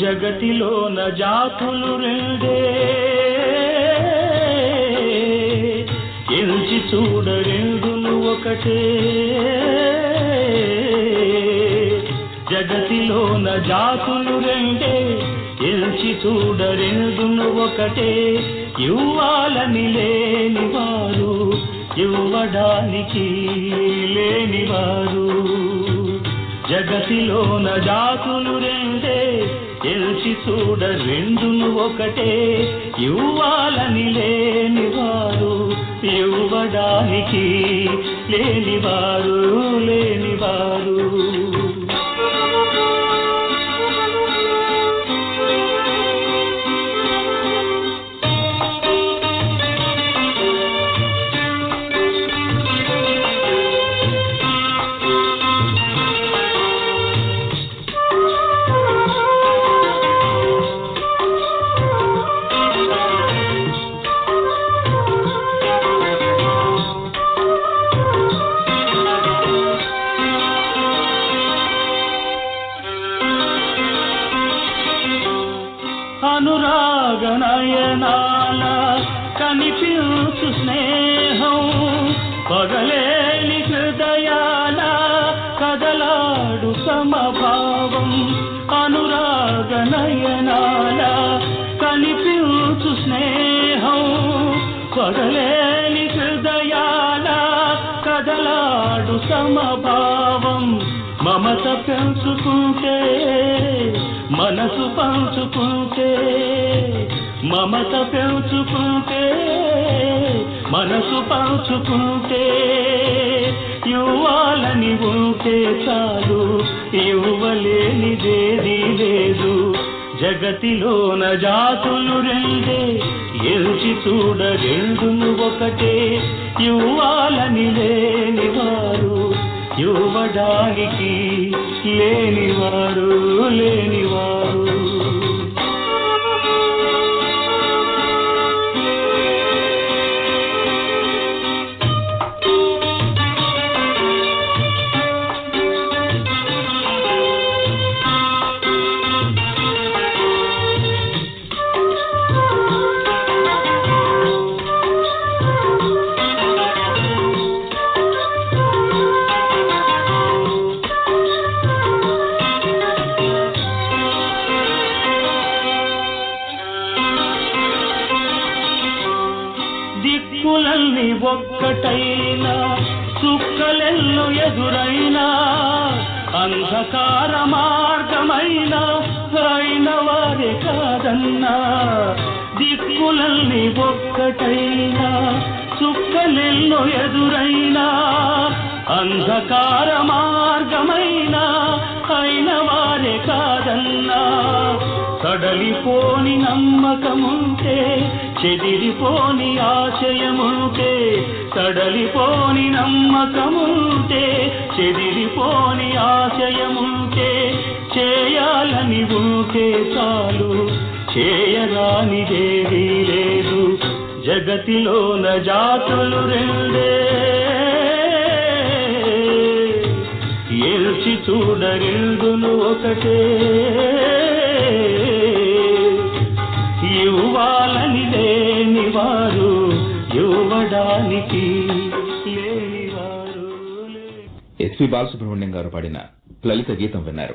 జగతిలోన జాతులు రెండే. ఎంచి చూడ రెండును ఒకటే. జగతిలోన జాతులు రెండే ఎంచి చూడ రెండును ఒకటే. ఇవ్వాలని లేనివారు ఇవ్వడానికి లేనివారు. జగతిలోన జాతులు రెండే చూడ రెండును ఒకటే ఇవ్వాలని లేనివారు ఇవ్వడానికి లేనివారు లేనివారు. అనురాగనయనాల కనిపించు స్నేహం. పగలేని హృదయాల కదలాడు సమభావం. అనురాగ నయనాల కనిపించు స్నేహం. పగలేని హృదయాల కదలాడు సమభావం. మమత పెంచుకుంటే మనసు పంచుకుంటే మమత పెంచుకుంటే మనసు పంచుకుంటే ఇవ్వాలని ఉంటే చాలు ఇవ్వలేనిదేది లేదు. జగతిలోన జాతులు రెండే ఎల్చి చూడ రెండును ఒకటే ఇవ్వాలని లేనివారు ఇవ్వడానికి లేనివారు లేనివారు. దిక్కులన్నీ ఒక్కటైనా చుక్కలెల్లు ఎదురైనా అంధకార మార్గమైన అయిన వారే కాదన్నా. దిక్కులన్నీ ఒక్కటైనా చుక్కలెల్లు ఎదురైనా అంధకార మార్గమైన అయిన వారే కాదన్నా. కడలిపోని నమ్మకముంటే చెదిరిపోని ఆశయముంటే కడలిపోని నమ్మకముంటే చెదిరిపోని ఆశయముంటే చేయాలని ఉంటే చాలు చేయరానిదేదీ లేదు జగతిలోన జాతులు రెండే. ఎల్చి చూడరెండును ఒకటే ఇవ్వడానికి లేనివారు ఎస్పి బాలసుబ్రహ్మణ్యం గారు పాడిన లలిత గీతం విన్నారు.